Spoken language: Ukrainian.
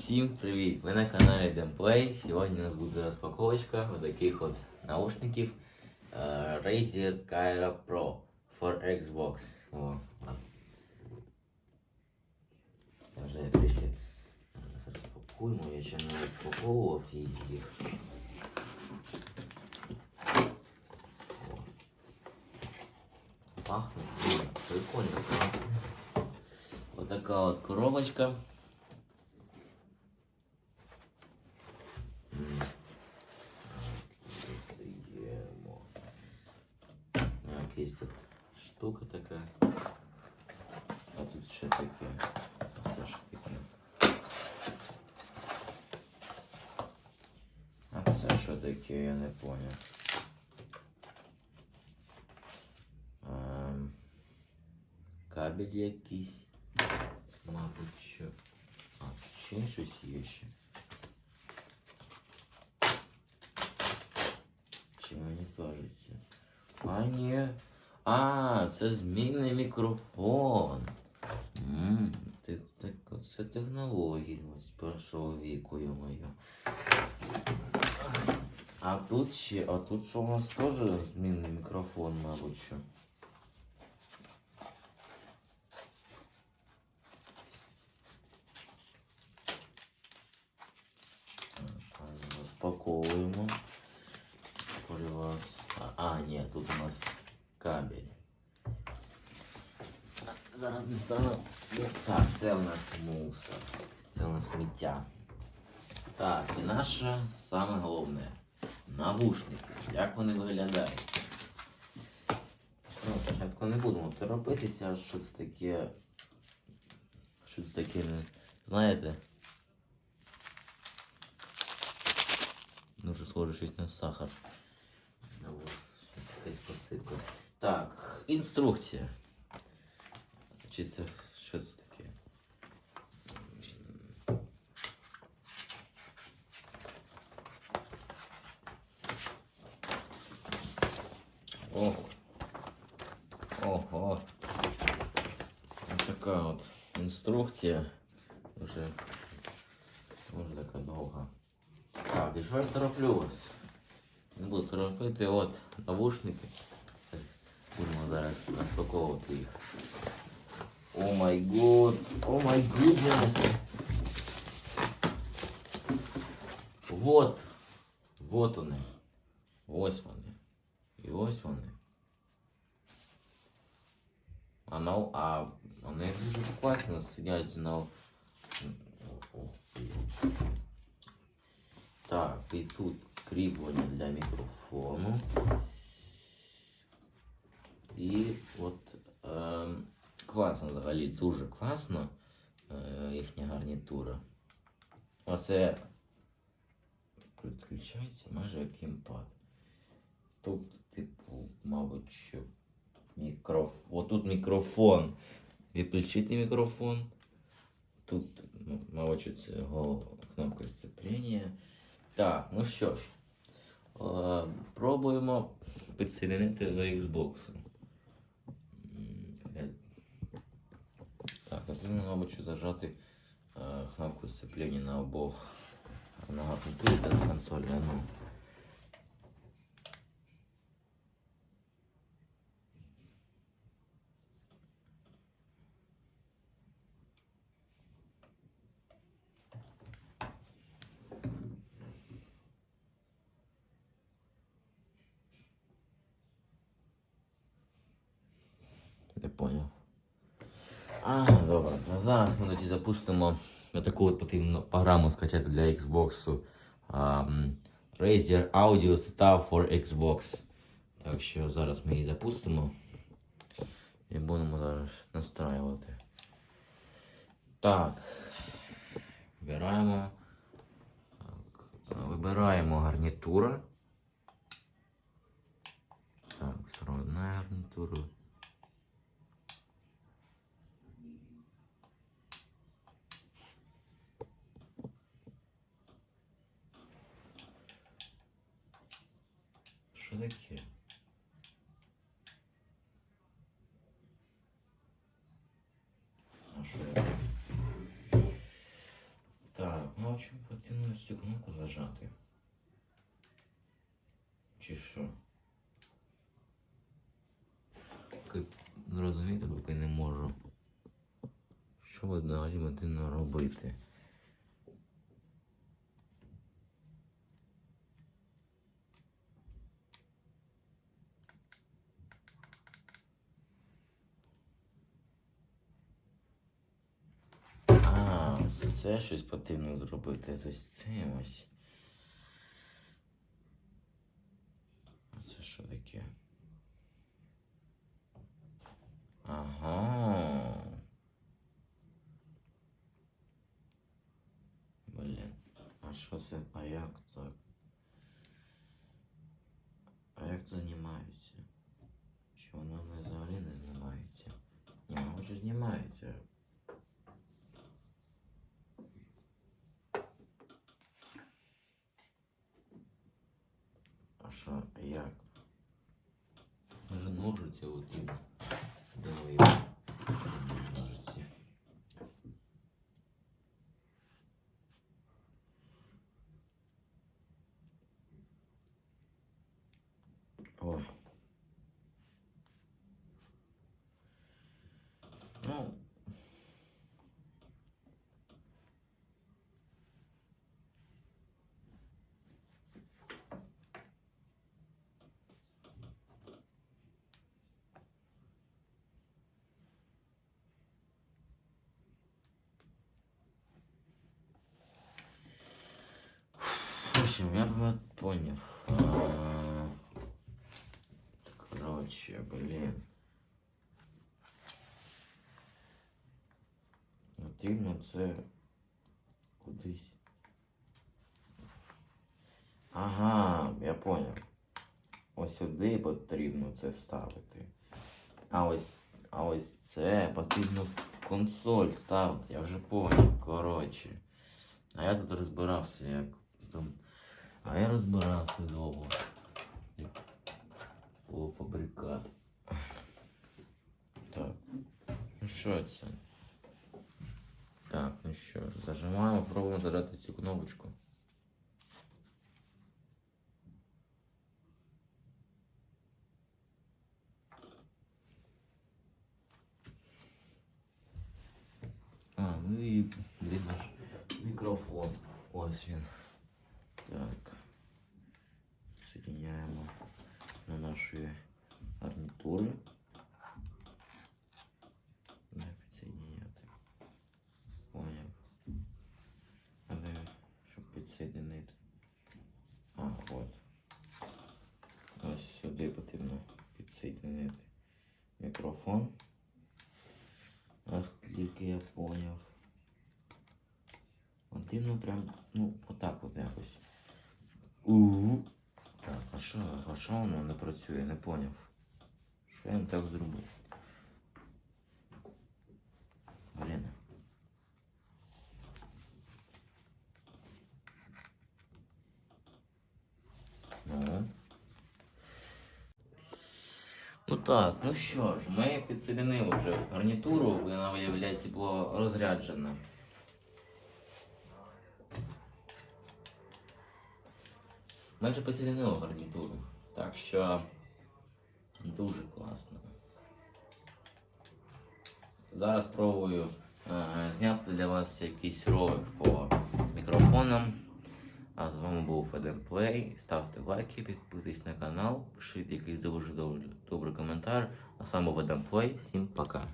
Всім привіт! Ви на каналі Demplay. Сьогодні у нас буде розпаковочка вот таких от наушників е, Razer Kyra Pro for Xbox. О. Я вже трішки розпакуємо, я ще не розпаковував їх. О. Пахне прикольно пахне. Вот така от коробочка. Якась штука така. А тут ще таке. Це ж. А це що таке, я не поняв. Ем, кабель якийсь. Мабуть, що. А, ще щось є ще. Чи мені кажеться? А, ні. А, це змінний мікрофон. Ммм, це технології ось першого віку, йо-моє. А тут ще, а тут що у нас теж змінний мікрофон, мабуть, що. Так, Розпаковуємо. Коли у вас. А, а, ні, тут у нас кабель. Зараз не стану. Так, це у нас мусор. Це у нас сміття. Так, і наше саме головне. Навушники. Як вони виглядають? Ну, спочатку не будемо торопитися, що це таке. Що це таке, знаєте? Дуже схоже щось на сахар. На ось, щось якась посипка. Так, інструкція. Чи це що це таке? Ого. Ого. Ось така от інструкція. Вже, вже така довга. Так, і що я тороплю вас? Не буду торопити, от навушники. Будемо зараз розпаковувати їх. О май гуд, о май гуднес. Вот. Вот вони. Ось вони. І ось вони. А на а вони дуже класно сидять на. О, о, блін. Так, і тут кріплення для мікрофону. І от е, класно взагалі, дуже класно е, їхня гарнітура. Оце підключається майже як геймпад. Тут, типу, мабуть, що мікрофон. Отут мікрофон. Відключити мікрофон. Тут, мабуть, кнопка сцеплення. Так, ну що ж, пробуємо підсоединити до Xbox. Так, потрібно, мабуть, зажати е, кнопку сцеплення на обох та на консолі. а Ну. Не поняв. А, добре. А зараз ми тоді запустимо таку от потрібно програму скачати для Xbox. Um, Razer Audio Setup for Xbox. Так що зараз ми її запустимо. І будемо зараз настраювати. Так. Вибираємо. Так, Вибираємо гарнітура. Так, сродна гарнітура. Що таке? А що я? Так, цю кнопку зажати? Чи що? Зрозуміти, поки не можу. Що далі потрібно робити? А, ось це щось потрібно зробити з ось цим ось. Це що таке? Ага. Блін, а що це? А як так? А як це знімається? Чи воно взагалі не знімається? Ні, воно ж знімається. що, як? Може ножиці от і де ви їх? Ножиці. Ой. Общем, я бы понял. Короче, блин. Потрібно це кудись. Ага, я понял. Ось сюди потрібно це ставити. А ось, а ось це потрібно в консоль ставити. Я вже понял, коротше. А я тут розбирався, як там. А я розбирався довго. Як полуфабрикат. Так. Ну що це? Так, ну що ж, зажимаємо, пробуємо зажати цю кнопочку. А, ну і видно ж мікрофон. Ось він. Так. Соединяємо на наші гарнітури. Не підсоединяти. Поняв. Але щоб підсоединити. А, от. Ось сюди потрібно підсоединити мікрофон. Наскільки я поняв. Потрібно прям, ну, отак от якось. Угу. Так, а що, а що воно не працює, не поняв. Що я не так зробив? Блін. Ну. Ну так, ну що ж, ми підсоединили вже гарнітуру, вона виявляється була розряджена. Ми вже гарнітуру, так що дуже класно. Зараз спробую е, зняти для вас якийсь ролик по мікрофонам. А з вами був Федем Плей. Ставте лайки, підписуйтесь на канал, пишіть якийсь дуже добрий, коментар. А саме Федем Плей. Всім пока.